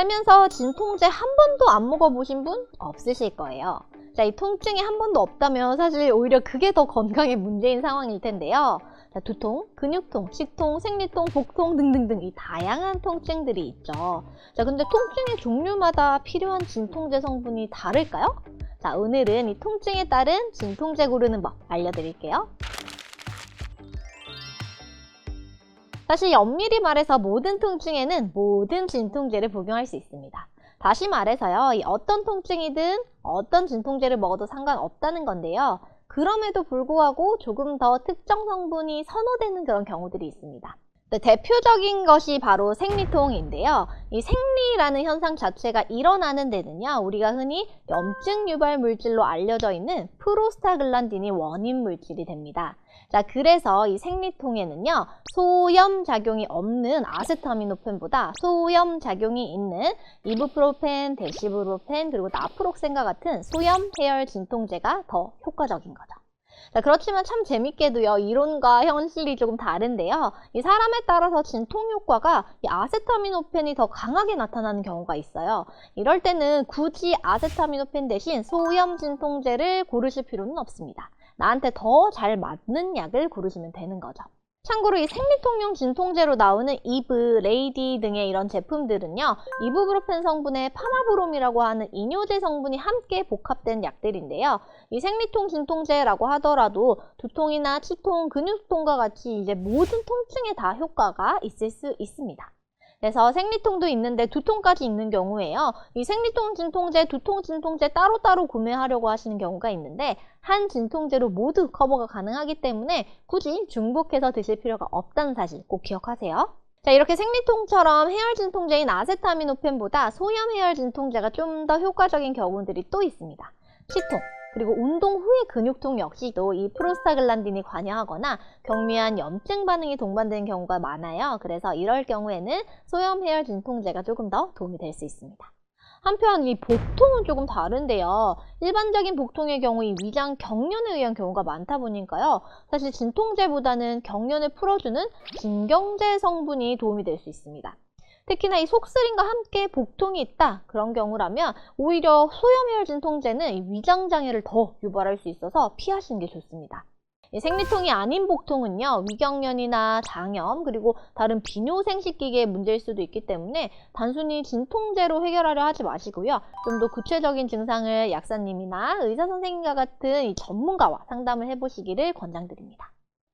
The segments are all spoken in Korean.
살면서 진통제 한 번도 안 먹어보신 분 없으실 거예요. 자, 이 통증이 한 번도 없다면 사실 오히려 그게 더 건강에 문제인 상황일 텐데요. 자, 두통, 근육통, 식통, 생리통, 복통 등등등 이 다양한 통증들이 있죠. 자, 근데 통증의 종류마다 필요한 진통제 성분이 다를까요? 자, 오늘은 이 통증에 따른 진통제 고르는 법 알려드릴게요. 사실 엄밀히 말해서 모든 통증에는 모든 진통제를 복용할 수 있습니다. 다시 말해서요, 이 어떤 통증이든 어떤 진통제를 먹어도 상관없다는 건데요. 그럼에도 불구하고 조금 더 특정 성분이 선호되는 그런 경우들이 있습니다. 네, 대표적인 것이 바로 생리통인데요. 이 생리라는 현상 자체가 일어나는 데는요, 우리가 흔히 염증 유발 물질로 알려져 있는 프로스타글란딘이 원인 물질이 됩니다. 자, 그래서 이 생리통에는요, 소염 작용이 없는 아세타미노펜보다 소염 작용이 있는 이부프로펜, 데시브로펜, 그리고 나프록센과 같은 소염 해열 진통제가 더 효과적인 거죠. 자, 그렇지만 참 재밌게도요, 이론과 현실이 조금 다른데요. 이 사람에 따라서 진통 효과가 이 아세타미노펜이 더 강하게 나타나는 경우가 있어요. 이럴 때는 굳이 아세타미노펜 대신 소염 진통제를 고르실 필요는 없습니다. 나한테 더 잘 맞는 약을 고르시면 되는 거죠. 참고로 이 생리통용 진통제로 나오는 이브, 레이디 등의 이런 제품들은요, 이부브로펜 성분에 파마브롬이라고 하는 이뇨제 성분이 함께 복합된 약들인데요. 이 생리통 진통제라고 하더라도 두통이나 치통, 근육통과 같이 이제 모든 통증에 다 효과가 있을 수 있습니다. 그래서 생리통도 있는데 두통까지 있는 경우에요. 이 생리통 진통제, 두통 진통제 따로따로 구매하려고 하시는 경우가 있는데 한 진통제로 모두 커버가 가능하기 때문에 굳이 중복해서 드실 필요가 없다는 사실 꼭 기억하세요. 자, 이렇게 생리통처럼 해열 진통제인 아세타미노펜보다 소염 해열 진통제가 좀 더 효과적인 경우들이 또 있습니다. 치통, 그리고 운동 후의 근육통 역시도 이 프로스타글란딘이 관여하거나 경미한 염증 반응이 동반되는 경우가 많아요. 그래서 이럴 경우에는 소염 해열 진통제가 조금 더 도움이 될 수 있습니다. 한편 이 복통은 조금 다른데요. 일반적인 복통의 경우 이 위장 경련에 의한 경우가 많다 보니까요. 사실 진통제보다는 경련을 풀어주는 진경제 성분이 도움이 될 수 있습니다. 특히나 이 속쓰림과 함께 복통이 있다 그런 경우라면 오히려 소염해열 진통제는 위장 장애를 더 유발할 수 있어서 피하시는 게 좋습니다. 생리통이 아닌 복통은요 위경련이나 장염 그리고 다른 비뇨 생식기계의 문제일 수도 있기 때문에 단순히 진통제로 해결하려 하지 마시고요 좀 더 구체적인 증상을 약사님이나 의사 선생님과 같은 이 전문가와 상담을 해보시기를 권장드립니다.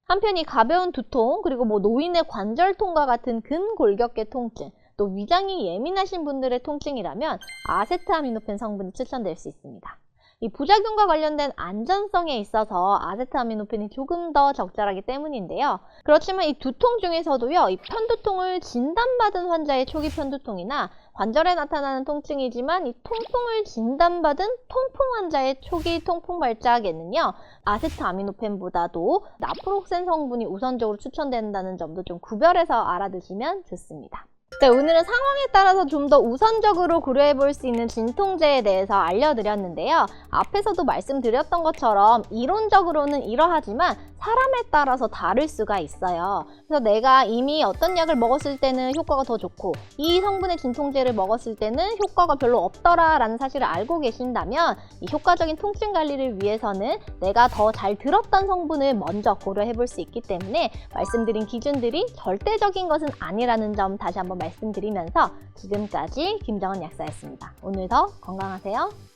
한편 이 가벼운 두통 그리고 뭐 노인의 관절통과 같은 근골격계 통증 또 위장이 예민하신 분들의 통증이라면 아세트아미노펜 성분이 추천될 수 있습니다. 이 부작용과 관련된 안전성에 있어서 아세트아미노펜이 조금 더 적절하기 때문인데요. 그렇지만 이 두통 중에서도요, 이 편두통을 진단받은 환자의 초기 편두통이나 관절에 나타나는 통증이지만 이 통풍을 진단받은 통풍 환자의 초기 통풍 발작에는요, 아세트아미노펜보다도 나프록센 성분이 우선적으로 추천된다는 점도 좀 구별해서 알아두시면 좋습니다. 네, 오늘은 상황에 따라서 좀 더 우선적으로 고려해 볼 수 있는 진통제에 대해서 알려드렸는데요. 앞에서도 말씀드렸던 것처럼 이론적으로는 이러하지만 사람에 따라서 다를 수가 있어요. 그래서 내가 이미 어떤 약을 먹었을 때는 효과가 더 좋고 이 성분의 진통제를 먹었을 때는 효과가 별로 없더라라는 사실을 알고 계신다면 이 효과적인 통증 관리를 위해서는 내가 더 잘 들었던 성분을 먼저 고려해 볼 수 있기 때문에 말씀드린 기준들이 절대적인 것은 아니라는 점 다시 한번 말씀드리면서 지금까지 김정은 약사였습니다. 오늘도 건강하세요.